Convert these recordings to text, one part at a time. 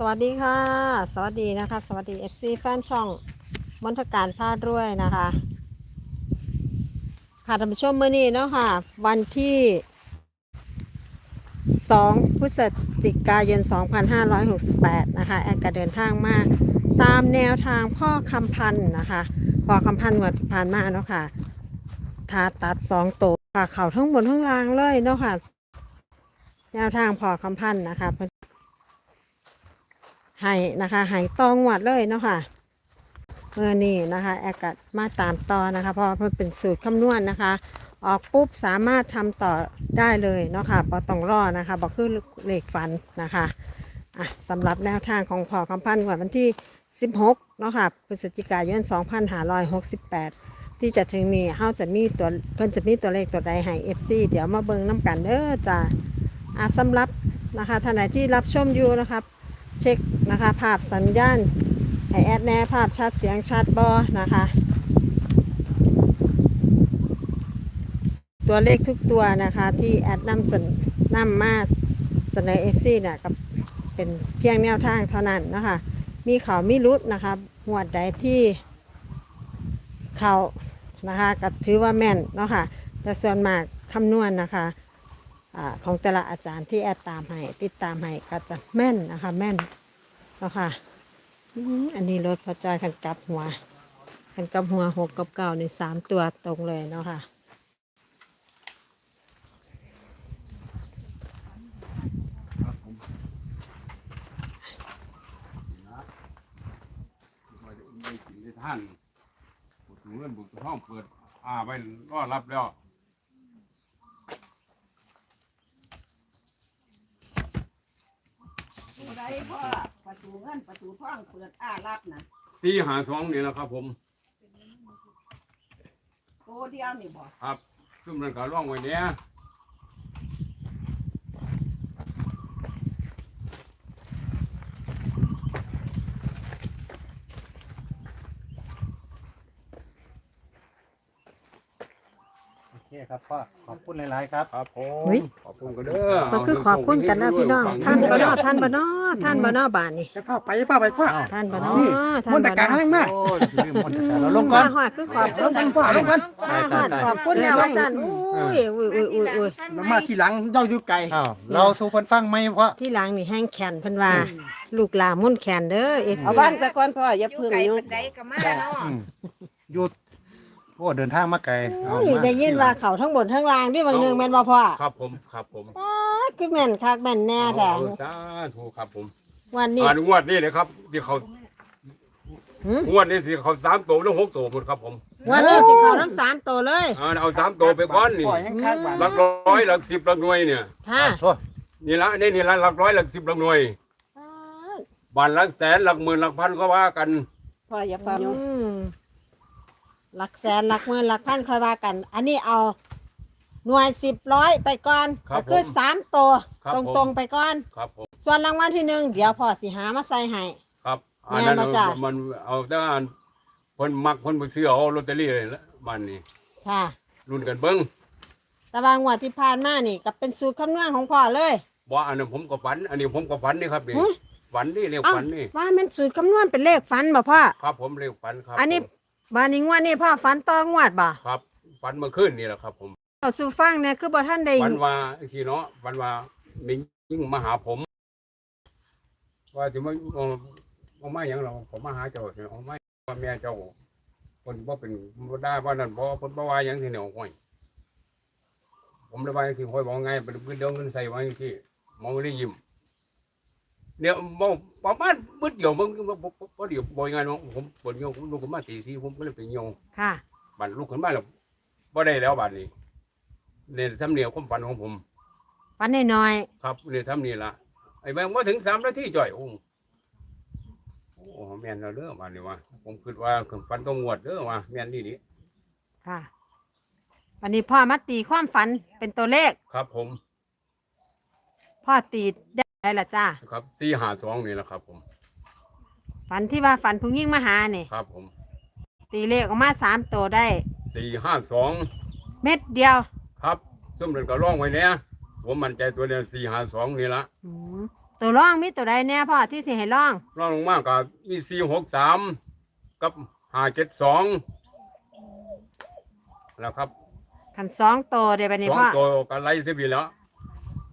สวัสดีค่ะ สวัสดีนะคะ สวัสดี FC แฟนช่องมนทการพลาดด้วยนะคะ ค่ะท่านผู้ชมเมื่อนี้เนาะค่ะ วันที่ 2 พฤศจิกายน 2568 นะคะ แอดก็เดินทางมาตามแนวทางพ่อคำพันธ์นะคะพ่อคำพันธ์งวดที่ผ่านมาเนาะค่ะทาตัดสองตัวค่ะ เข่าทั้งบนทั้งล่างเลยเนาะค่ะ แนวทางพ่อคำพันธ์นะคะ ให้นะคะให้ตองวัดเลยเนาะค่ะเมื่อนี้นะคะแอกัดมาตามต่อนะคะเพราะว่าเพิ่นเป็นสูตรคำนวณนะคะ ออกปุ๊บสามารถทำต่อได้เลยเนาะค่ะปต้องรอนะคะบอกคือเลขฝันนะคะอะสำหรับแนวทางของพอคำพันธ์วันที่ 16เนาะค่ะพฤศจิกายน 2568 ที่จะถึงนี้เฮาจะมีตัวเพิ่นจะมีตัวเลขตัวใดให้ FC เดี๋ยวมาเบิ่งน้ำกันเด้อจ้าอะสำหรับนะคะท่านไหนที่รับชมอยู่นะครับ เช็คนะคะ ภาพสัญญาณให้แอดแน่ภาพชัดเสียงชัดบอนะคะ ตัวเลขทุกตัวนะคะที่แอดนำเสนนำมาเสนอเอฟซีเนี่ยกับเป็นเพียงแนวทางเท่านั้นนะคะ มีเขามีรุดนะคะหวดใดที่เขานะคะกับถือว่าแม่นเนาะค่ะแต่ส่วนมากคำนวณนะคะ อของแต่ละอาจารย์ที่แอดตามให้ติดตามให้ก็จะแม่นนะคะแม่นเนาะค่ะอันนี้รถพอจอยขันกับหัวขันกับหัวหกกับเก้าในสามตัวตรงเลยเนาะค่ะไม่กินได้ท่านบุตรเงินบุตรห้องเปิดอ่าไว้รอรับแล้ว ผู้ใด พ่อประตูเงินประตูทองเปิดอ้ารับนะสี่หาสองนี่แหละครับ ผมโตเดียวนี่บ่ครับซึ่งมันก็ร่องไว้เนี้ย เคครับพ่อขอบคุณหลายๆครับ ครับผเฮ้ยมขอบคุณกันเด้อก็คือขอบคุณกันนะพี่น้อง ท่านบานอท่านบานอท่านบานอบานนี่จะเข้าไปพ่อไปพ่อท่านบานอนี่ท่านมนตบานการอทั้งมาโอ้ยลืมหมดแต่เราลงก่อนมาหอดคือขอบคุณลงก่อนพ่อลงก่อน มาหอดขอบคุณแล้วว่าสั่นอุ้ยอุ้ยอุ้ยอุ้ยอุ้ยมามาทีหลังเจ้าอยู่ไกลอ้าวเราสู่เพิ่นฟังไหมพ่อที่หลังนี่แห้งแขนเพิ่นว่า ลูกหลามุ่นแขนเด้อเอฟเอาซีบ้านตะกอนพ่ออย่าพึ่งยุ่งอืมหยุด โอ้เดินทางมาไกลเอามาได้ยินว่าเขาทั้งบนทั้งล่างที่บางเนืองแม่นบ่พ่อครับผมครับผมป๊าดคือแม่นคักแม่นแน่แต่เอาสาธุครับผมวันนี้อ่านงวดนี่เลยครับ ที่เขาหืมงวดนี้สิเขาสามตัวหรือหกตัวหมดครับผมวันนี้สิเขาทั้งสามตัวเลยอ่าเอาสามตัวไปก้อนนี่พ่อยังข้างบ้านหลักร้อยหลักสิบหลักหน่วยเนี่ยค่ะโอ้นี่ละนี่นี่ละหลักร้อยหลักสิบหลักหน่วยบานหลักแสนหลักหมื่นหลักพันก็ว่ากัน พ่ออย่าฟังยุ่งอืม หลักแสนหลักหมื่นหลักพันค่อยว่ากัน อันนี้เอาหน่วยสิบร้อยไปก่อนครับก็คือผมสามตัวครับตรงผมตรงๆไปก่อน ครับผมส่วนรางวัลที่หนึ่งเดี๋ยวพ่อสิหามาใส่ให้ ครับอัแม่นนนั้นบ่จ๊ะ มันเอาแต่อันคนมักคนบ่ซื้อเอาลอตเตอรี่เลยละบ้านนี้ค่ะ รุ่นกันเบิ้งแต่บางวันที่ผ่านมานี่ก็เป็นสูตรคำนวณของพ่อเลยว่าอันนั้นผมก็ฝัน อันนี้ผมก็ฝันนี่ครับนี่อุ๊ยฝันนี่เรียกเอ้าฝันนี่ว่ามันสูตรคำนวณเป็นเลขฟันบ่พ่อ ครับผมเรียกฝันครับอันนี้ผม บานี้งวดนี้พ่อฟันต่องวดบ่ครับฝันเมื่อคืนนี่แหละครับ ผมเอาสู่ฟังเนี่ยคือบ่ท่านได้ฝันว่าสิเนาะฝันว่ามียิ่งมาหาผม ว่าจะมาเอาเอามาอย่างเราผมมาหาเจ้าเนี่ยเอามาว่าแม่เจ้าคนบ่เป็นบ่ได้ว่านั่นบ่เพิ่นบ่ว่าหยังที่เนี่ยห้อยผมเลยว่าที่ห้อยบอกไงเป็นเดี๋ยวเงินใส่ไว้ที่มองได้ยิ้ม เนี่ยมองประมาณมืดเดียวมึงบ่เดี๋ยวบ่ยังไงเนาะผมปวดเหี่ยวผมลุกขึ้นมาตีสี่ผมก็เลยไปเหี่ยวค่ะบัดลุกขึ้นมาแล้วบ่ได้แล้วบัดนี้เนี่ยสำเนียงความฝันของผมฟันน้อยครับเนี่ยสำนี่ละไอ้แบงว่าถึงสามนาทีจ่อยโอ้โอ้แม่นเราเด้อมานี่ว่าผมคิดว่าเครื่องฟันต้องงวดเด้อว่าแม่นนี่นี่ๆค่ะวันนี้พ่อมาตีความฝันเป็นตัวเลข ครับผม พ่อตี ได้ละจ้าครับสี่หาสองนี่แหละครับ ผม ฝันที่ว่าฝันผู้ยิ่งมาหาเนี่ยครับ ผมตีเลขออกมาสามตัวได้ สี่ห้าสองเม็ดเดียวครับซุ่มเดินก็ร้องไว้เนี่ยผมมั่นใจตัวเดียวสี่หาสองนี่ละอืมตัวร่องมีตัวใดเนี่ยพ่อที่สิให้ร่องรองลงมากกับมีสี่หกสามกับห้าเจ็ดสองแล้วครับขันสองตัวเดี๋ยวไปนี่สองพ่อ ตัวกันไล่ที่พี่แล้ว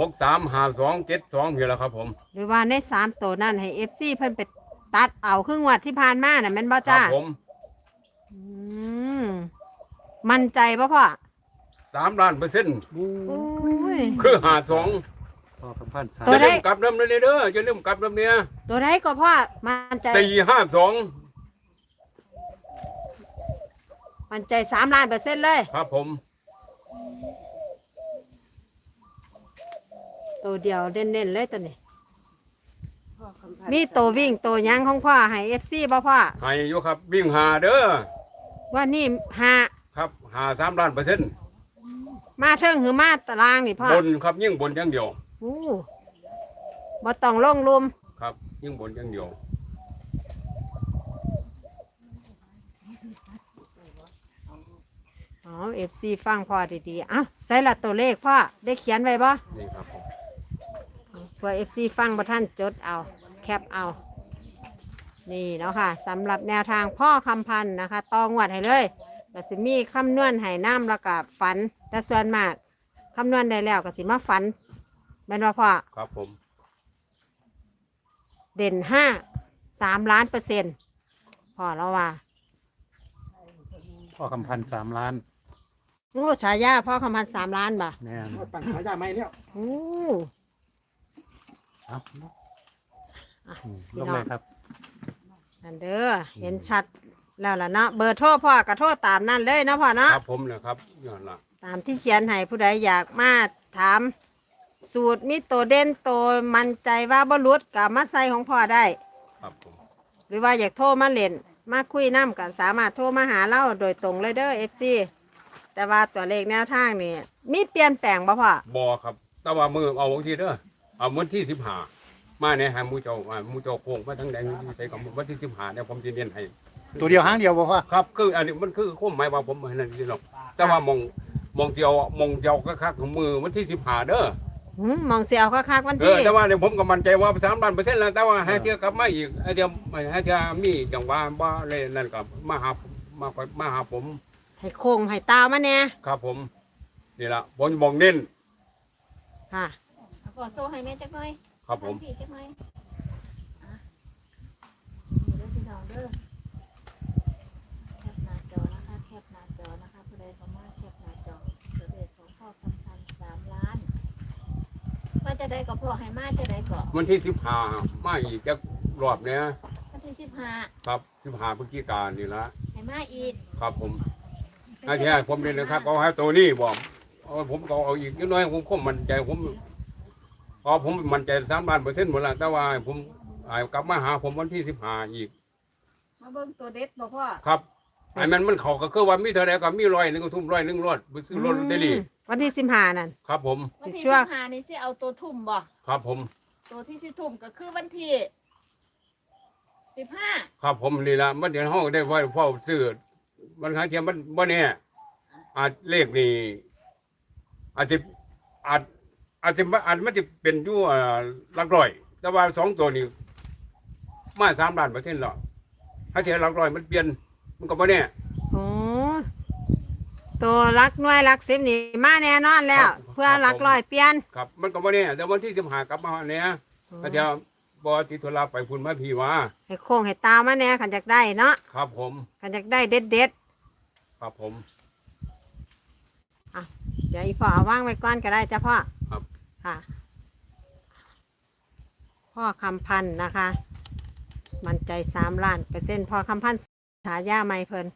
หกสามห้าสองเจ็ดสองพี่แล้วครับผมหรือว่าในสามตัวนั่นให้เอฟซีเพิ่นไปตัดเอาครึ่งวัดที่ผ่านมาน่ะแม่นบ่ครัจ้าผมอืมมั่นใจป่ะพ่อสามล้านเปอร์เซ็นต์อุ้ย คือห้าสองพ่อคำพันธ์สามตัวจะได้เล่มกลับเริ่มเลยเด้อจะเล่มกลับเริ่มเนี่ยตัวใดก็พ่อมั่นใจสี่ห้าสองมั่นใจสามล้านเปอร์เซ็นต์เลย ครับผม ตัวเดียวเด่นๆเลยตัวนี้ พ่อคำพันธ์มีตัววิ่งตัวหยังของพ่อให้เอฟซีบ่พ่อให้อยู่ครับวิ่งหาเด้อว่านี่หาครับหาสามล้านเปอร์เซ็นต์มาเทิงหรือมาตารางนี่พ่อบนครับยิ่งบนอย่างเดียวอู้บ่ต้องลงลุมครับ ยิ่งบนอย่างเดียวอ๋อเอฟซีฟังพ่อดีๆเอ้าใส่ละตัวเลขพ่อได้เขียนไว้บ่นี่ครับผม เพื่อเอฟซีฟังบ่ท่านจดเอา แคปเอา นี่เนาะค่ะสำหรับแนวทางพ่อคำพันธ์นะคะตองวดให้เลยก็สิมีคำนวณให้น้ำแล้วก็ฝัน แต่ส่วนมากคำนวณได้แล้วก็สิมาฝันแม่นว่าพ่อครับผม เด่นห้าสามล้านเปอร์เซ็นต์พ่อเราว่าพ่อคำพันธ์สามล้านงูฉายาพ่อคำพันธ์สามล้านบ่ะแน่นเอาตั้งฉายาใหม่แล้ว โอ้ เอาอะอืมพี่ลงน้อเลงยครับ นั่นเด้อเห็นชัดแล้วล่ะเนาะเบอร์โทรพ่อก็โทรตามนั่นเลยเนาะพ่อเนาะ ครับผมนะครับย้อนละตามที่เขียนให้ผู้ใดอยากมาถาม สูตรมีตัวเด่นตัวมั่นใจว่าบ่หลุดกับมาใส่ของพ่อได้ ครับผม หรือว่าอยากโทรมาเล่น มาคุยน้ำกันสามารถโทรมาหาเราโดยตรงเลยเด้อ FC แต่ว่าตัวเลขแนวทางนี่มีเปลี่ยนแปลงบ่พ่อบอครับ แต่ว่ามือเอาวันที่เด้อเอาวันที่สิบห้ามาเนี่ยให้หมูเจ้ามาหมูเจ้าโค้งมาทั้งแดงที่ใส่ของวันที่สิบห้าเนี่ยผมจะเรียนให้ตัวเดียวหางเดียวบ่พ่อครับคืออันนี้มันคือข้อหมายว่าผมให้นั่นสิหรอกแต่ว่ามองมองเจียวมองเจียวก็คักของมือวันที่สิบห้าเด้อหืมมองเสียวคักๆวันเอที่อแต่ว่าเนี่ยผมก็มั่นใจว่าสามล้านเปอร์เซ็นต์แล้วแต่ว่าให้เที่ยวกลับมาอีกให้เที่ยวให้เที่ยวมีจังหวะบ่เลยนั่นกับมาหามาคอยมาหาผม ให้โค้งให้ตาวมาแน่ครับผมนี่ละผมมองเน้นค่ะเอาพ่อโซ่ให้แม่จักหน่อยครับผม ให้พี่จักหน่อยอะเด้อพี่น้องเด้อแคปหน้าจอนะคะแคปหน้าจอนะคะผู้ใดเข้ามาแคปหน้าจอตัวเลขของพ่อคำพันธ์สามล้านว่าจะได้ก็พ่อให้มาจะได้ก็วันที่สิบห้ามาอีกจะรอบเนี้ยวันที่สิบห้าครับสิบห้าพฤศจิกายนนี่ละให้มาอีกครับผมอาที่ผมเรียนนะครับเอาให้ตัวนี้บอกเอาผมก็เอาอีกนิดหน้อยผมคงมั่นใจผม พอผมมั่นใจสามล้านเปอร์เซ็นต์หมดแล้วแต่ว่าผมอ่ากลับมาหาผมวันที่สิบห้าอีก มาเบิ่งตัวเด็ดบ่พ่อครับไอ้มันมันเขาก็คือว่ามีเท่าไรก็มีร้อยหนึ่งก็ทุ่มร้อยหนึ่งรถไปซื้อรถลอตเตอรี่วันที่สิบห้านั่น ครับ ผม วันที่สิชั่วสิบห้านี่สิเอาตัวทุ่มบ่ครับผม ตัวที่สิทุ่มก็คือวันที่สิบห้าครับผมนี่ละมันเดี๋ยวห้องได้ไว้เฝ้าซื้อมันครั้งเทียมมันบ่เนี่ยอาจเลขนี่อาจจะอาจ อาจจะอาจมันจะเป็นอยู่เอ่อหลักร้อย แต่ว่าสองตัวนี้มาสามล้านเปอร์เซ็นต์หรอกถ้าเทียมหลักร้อยมันเปลี่ยน มันก็บ่เนี่ยโอ้ตัวรักหน่วยรักสิบนี่มาแน่นอนแล้ว เพื่อรักร้อยเปลี่ยนครับ มันก็บ่เนี่ยแต่วันที่สิบห้ากลับมาเนี่ยถ้าเทียมบ่ติดธุระไปพุ่นมาพี่ว่าให้โค้งให้ตาวมาแน่ขันจากได้เนาะครับผมขันจากได้เด็ดเด็ดครับผมๆเดี๋ยวอีพ่อเอาว่างไว้ก่อนก็ได้จ้ะพ่อ ค่ะ พ่อคำพันธ์นะคะ มันใจสามล้านเปอร์เซ็นต์พ่อคำพันธ์ฉายาไม่เพิ่น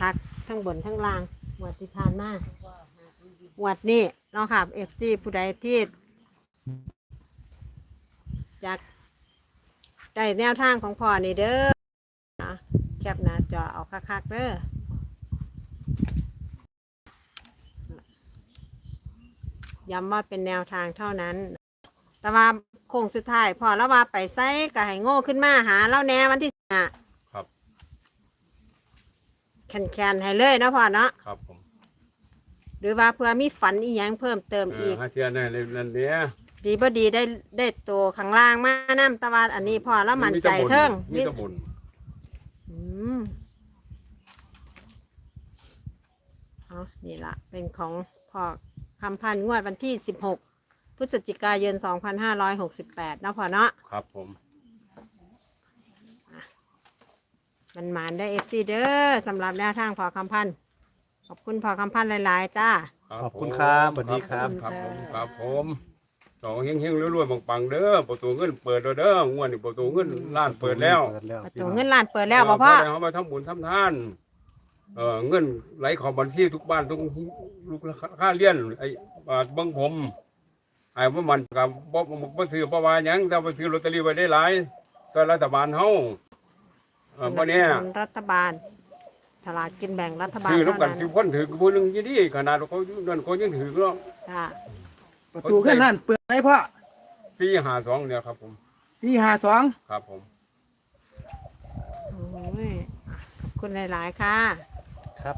คักทั้งบนทั้งล่างหวดที่ทานมาหวดนี่เนาะค่ะเอฟซีผู้ใดที่อยากได้แนวทางของพ่อนี่เด้อแคปหน้าจอเอาคักๆเด้อ ย้ำว่าเป็นแนวทางเท่านั้น แต่ว่าโค้งสุดท้ายพอแล้วว่าไปไซก็ให้โง่ขึ้นมาหาแล้วแหน่วันที่ห้าครับแคนแคนๆให้เลยเนาะพ่อเนาะครับผมหรือว่าเพื่อมีฝันอีหยังเพิ่มเติมเออีอกถ้าเทียมในนั่นเนี่ยดีบ่ดีได้ได้ตัวข้างล่างมาน้ำตะวันอันนี้พอแล้วมั่นใจเทิงมีแตะบนอืมเอานี่ละเป็นของพ่อ คำพันธ์งวดวันที่ 16 พฤศจิกายน 2568เนาะพ่อเนาะครับผม มันหมานได้เอฟซีเด้อสำหรับแนวทางพอคำพันธ์ขอบคุณพอคำพันธ์หลายๆจ้า ขอบคุณครับสวัสดีครับ ครับผมครับผมสองเฮงๆรวยๆปังๆเด้อประตูเงินเปิดแล้วเด้องวดนี้ประตูเงินล้านเปิดแล้วประตูเงินล้านเปิดแล้วบ่พ่อเเขามาทำบุญทำทาน เออเงินไหลเของบัญชีทุกบ้านทุกลูกค่าเลี้ยนไอ้บาทเบังผมไอ้ว่ามันกับบ่บ่ซื้อบ่ว่าหยังแต่บ่ซื้อลอตเตอรี่ไว้ได้หลายซอยรัฐบาลเฮาเออบ่เนี่ยสนับสนุรัฐบาล สลากกินแบ่งรัฐบาลซื้อเท่านำกันนั้นสิบคนถือผู้หนึงยี่ดีขนาดเขานั่นเขายังถือเนาะจ้าประตูขึ้นนั่นเปิดได้พ่อ452เนี่ยครับผมสี่ห้าสอง ครับผม โอ้ยอะขอบคุณหลาย ๆ ค่ะ ครับ